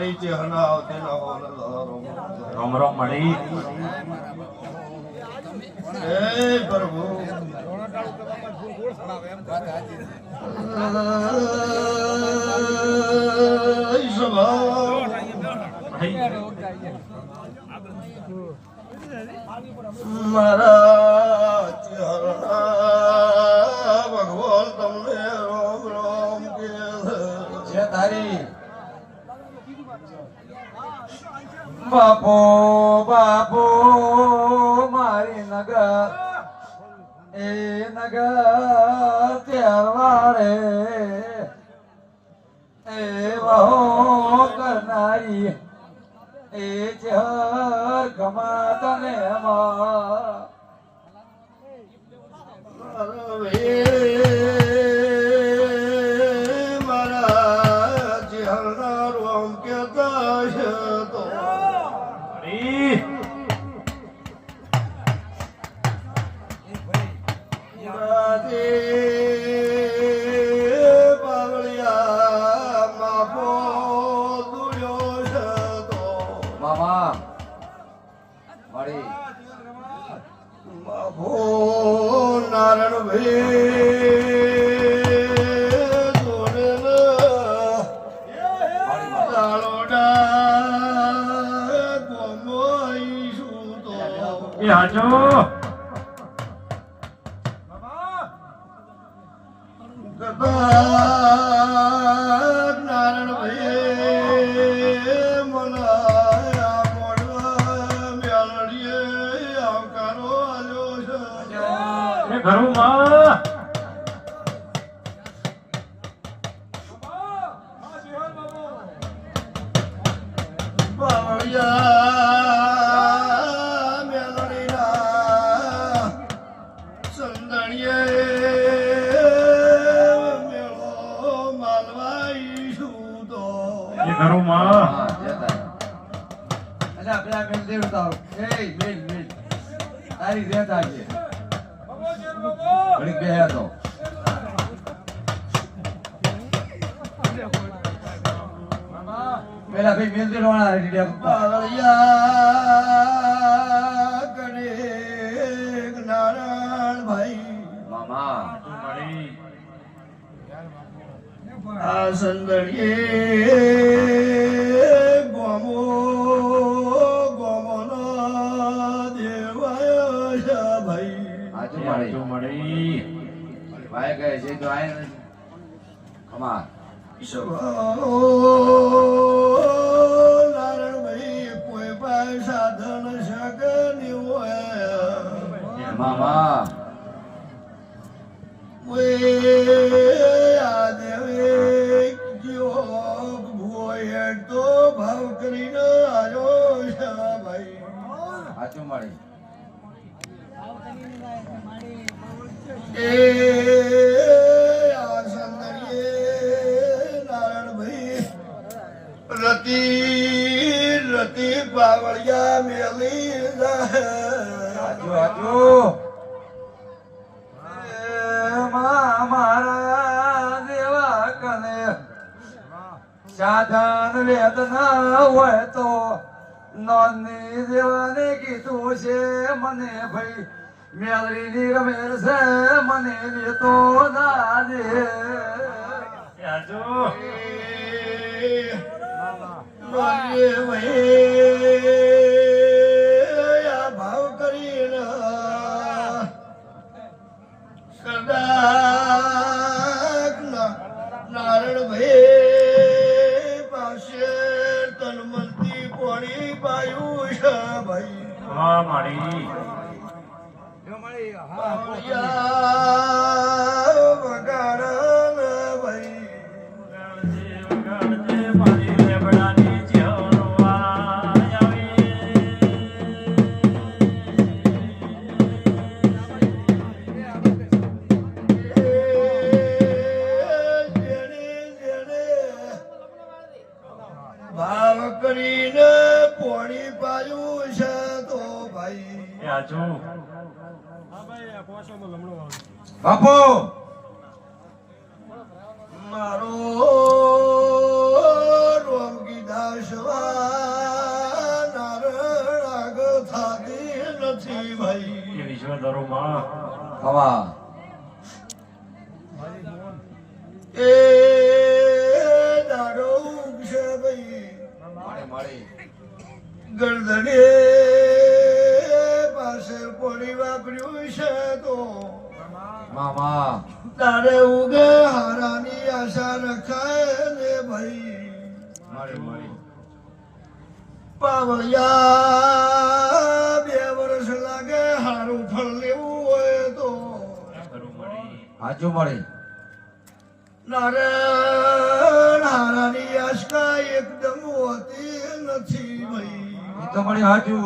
મારી ચહેરા આવતી ના હોલ રોમ રોમ મળી. હે પ્રભુ. મારા ચહેરા ભગવાન તમને રોમ રોમ કે તારી બાપો બાપો મારી નગર એ નગર ત્યારવારે નારાયણ ભાઈ જોડેલ દાળોડા તારી અલ્યા પેલા મેલ દેવ તાવ એ મેલ મેલ તારી જે તારી ઘડીક બેહ્યા તો પેલા ભાઈ મેલ રોણા નારાયણ ભાઈ મામા. આ સંદડીએ એ મળી ભાઈ કહે છે તો આય કમાલ મામા સાચું મળી એ આ સંદડીએ નારાયણભાઈ રતિ રતી બાવળિયા મેલી એ મા મારા દેવા કને. સાધન વેદના હોય તો નોંધની દેવાને કીધું છે મને ભાઈ. મેલડીની રમેલ છે મને લેતો દાદે ભાવ કરીને કદાચ નારાયણ ભાઈ પાસે તનમંતી પોણી પાયું છે ભાઈ. હા મળી. બાવળિયા વગાડન ભાઈ. વગાડજે, તો મારી લેબડાની બાપો! મારો રોમગી દાસવા આગળ થાતી નથી ભાઈ. વિશ્વ ધરો માં. હવા મામા તારે ઉગે હારાની આશા રખાય ને ભાઈ મળે બે વર્ષ લાગે હારું ફળ લેવું હોય તો હાજુ મળી નારાયણ હારાની આશકા એકદમ હોતી નથી ભાઈ તો મળી હાજુ